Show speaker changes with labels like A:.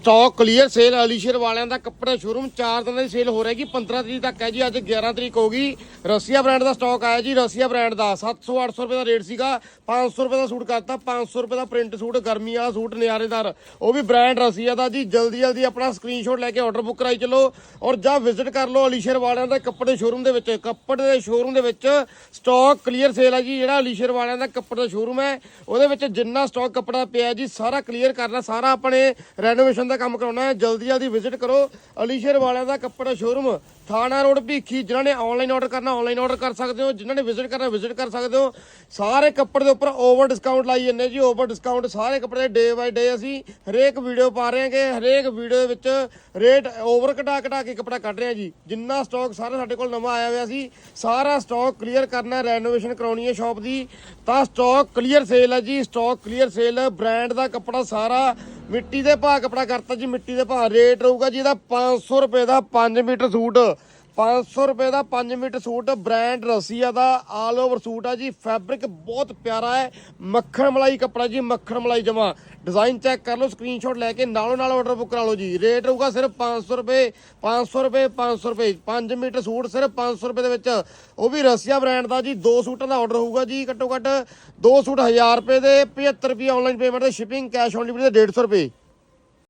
A: Stock clear sale ਅਲੀਸ਼ਰ ਵਾਲਿਆਂ ਦਾ ਕੱਪੜਾ showroom 4 ਦਿਨਾਂ ਦੀ ਸੇਲ ਹੋ ਰਹੀ ਹੈ 15 ਤਰੀਕ ਤੱਕ ਹੈ ਜੀ, ਅੱਜ 11 ਤਰੀਕ ਹੋ ਗਈ। ਰਸੀਆ ਬ੍ਰਾਂਡ ਦਾ ਸਟਾਕ ਆਇਆ ਜੀ, ਰਸੀਆ ਬ੍ਰਾਂਡ ਦਾ। 700 800 ਰੁਪਏ ਦਾ ਰੇਟ ਸੀਗਾ 500 ਰੁਪਏ ਦਾ ਸੂਟ ਕਰਤਾ 500 ਰੁਪਏ ਦਾ ਪ੍ਰਿੰਟ ਸੂਟ, ਗਰਮੀ ਵਾਲਾ ਸੂਟ ਨਿਆਰੇਦਾਰ ਉਹ ਵੀ ਬ੍ਰਾਂਡ ਰਸੀਆ ਦਾ ਜੀ, ਜਲਦੀ ਜਲਦੀ ਆਪਣਾ ਸਕਰੀਨਸ਼ਾਟ ਲੈ ਕੇ ਆਰਡਰ ਬੁੱਕ ਕਰਾਈ ਚੱਲੋ ਔਰ ਜਾਂ ਵਿਜ਼ਿਟ ਕਰ ਲਓ ਅਲੀਸ਼ਰ ਵਾਲਿਆਂ ਦਾ ਕੱਪੜੇ ਸ਼ੋਰੂਮ ਦੇ ਵਿੱਚ। ਕੱਪੜੇ ਦੇ ਸ਼ੋਰੂਮ ਦੇ ਵਿੱਚ ਸਟਾਕ ਕਲੀਅਰ ਸੇਲ ਹੈ ਜੀ, ਜਿਹੜਾ ਅਲੀਸ਼ਰ ਵਾਲਿਆਂ ਦਾ ਕੱਪੜੇ ਦਾ ਸ਼ੋਰੂਮ ਹੈ, ਉਹਦੇ ਵਿੱਚ ਜਿੰਨਾ ਸਟਾਕ ਕੱਪੜਾ ਪਿਆ ਜੀ, ਸਾਰਾ ਕਲੀਅਰ ਕਰਨਾ, ਸਾਰਾ ਆਪਣੇ ਰੈਨੋਵੇਸ਼ਨ ਦਾ ਕੰਮ ਕਰਾਉਣਾ ਹੈ। ਜਲਦੀ ਜਲਦੀ ਵਿਜ਼ਿਟ ਕਰੋ। ਅਲੀਸ਼ਰ ਵਾਲਿਆਂ ਦਾ ਕੱਪੜਾ ਸ਼ੋਰੂਮ। ਥਾਣਾ ਰੋਡ ਭੀਖੀ, ਜਿਨ੍ਹਾਂ ਨੇ ਆਨਲਾਈਨ ਆਰਡਰ ਕਰਨਾ ਆਨਲਾਈਨ ਆਰਡਰ ਕਰ ਸਕਦੇ ਹੋ। ਜਿਨ੍ਹਾਂ ਨੇ ਵਿਜ਼ਿਟ ਕਰਨਾ ਵਿਜ਼ਿਟ ਕਰ ਸਕਦੇ ਹੋ। ਸਾਰੇ ਕੱਪੜੇ ਦੇ ਉੱਪਰ ਓਵਰ ਡਿਸਕਾਊਂਟ ਲਾਈ ਜੰਨੇ ਜੀ ਓਵਰ ਡਿਸਕਾਊਂਟ ਸਾਰੇ ਕੱਪੜੇ ਡੇ ਬਾਈ ਡੇ ਅਸੀਂ ਹਰੇਕ ਵੀਡੀਓ ਪਾ ਰਹੇ ਹਾਂਗੇ। ਹਰੇਕ ਵੀਡੀਓ ਵਿੱਚ ਰੇਟ ਓਵਰ ਘਟਾ ਘਟਾ ਕੇ ਕੱਪੜਾ ਕੱਢ ਰਹੇ ਹਾਂ ਜੀ। ਜਿੰਨਾ ਸਟਾਕ ਸਾਰਾ ਸਾਡੇ ਕੋਲ ਨਵਾਂ ਆਇਆ ਹੋਇਆ ਸੀ, ਸਾਰਾ ਸਟਾਕ ਕਲੀਅਰ ਕਰਨਾ ਰੈਨੋਵੇਸ਼ਨ ਕਰਾਉਣੀ ਹੈ ਸ਼ਾਪ ਦੀ। ਤਾਂ ਸਟਾਕ ਕਲੀਅਰ ਸੇਲ ਹੈ ਜੀ। ਸਟਾਕ ਕਲੀਅਰ ਸੇਲ ਬ੍ਰਾਂਡ ਦਾ ਕੱਪੜਾ ਸਾਰਾ ਮਿੱਟੀ ਦੇ ਭਾਅ ਕੱਪੜਾ ਕਰਤਾ ਜੀ, ਮਿੱਟੀ ਦੇ ਭਾਅ ਰੇਟ ਰਹੂਗਾ ਜੀ ਇਹਦਾ 500 ਰੁਪਏ ਦਾ 5 ਮੀਟਰ ਸੂਟ। 500 ਰੁਪਏ ਦਾ 5 ਮੀਟਰ ਸੂਟ, ਬ੍ਰਾਂਡ ਰਸੀਆ ਦਾ ਆਲ ਓਵਰ ਸੂਟ ਆ ਜੀ। ਫੈਬਰਿਕ ਬਹੁਤ ਪਿਆਰਾ ਹੈ। ਮੱਖਣ ਮਲਾਈ ਕੱਪੜਾ ਜੀ, ਮੱਖਣ ਮਲਾਈ ਜਮਾ। ਡਿਜ਼ਾਈਨ ਚੈੱਕ ਕਰ ਲਓ ਸਕਰੀਨਸ਼ਾਟ ਲੈ ਕੇ ਨਾਲੋਂ ਨਾਲ ਆਰਡਰ ਬੁੱਕ ਕਰਾ ਲਓ ਜੀ। ਰੇਟ ਰਹੂਗਾ ਸਿਰਫ 500 ਰੁਪਏ 500 ਰੁਪਏ 500 ਰੁਪਏ। 5 ਮੀਟਰ ਸੂਟ ਸਿਰਫ 500 ਰੁਪਏ ਦੇ ਵਿੱਚ। ਉਹ ਵੀ ਰਸੀਆ ਬ੍ਰਾਂਡ ਦਾ ਜੀ, ਦੋ ਸੂਟਾਂ ਦਾ ਆਰਡਰ ਹੋਊਗਾ ਜੀ ਘੱਟੋ ਘੱਟ। ਦੋ ਸੂਟ 1000 ਰੁਪਏ ਦੇ 75 ਰੁਪਏ ਆਨਲਾਈਨ ਪੇਮੈਂਟ ਤੇ ਸ਼ਿਪਿੰਗ ਕੈਸ਼ ਔਨ ਡਿਲੀਵਰੀ ਦੇ 150 ਰੁਪਏ।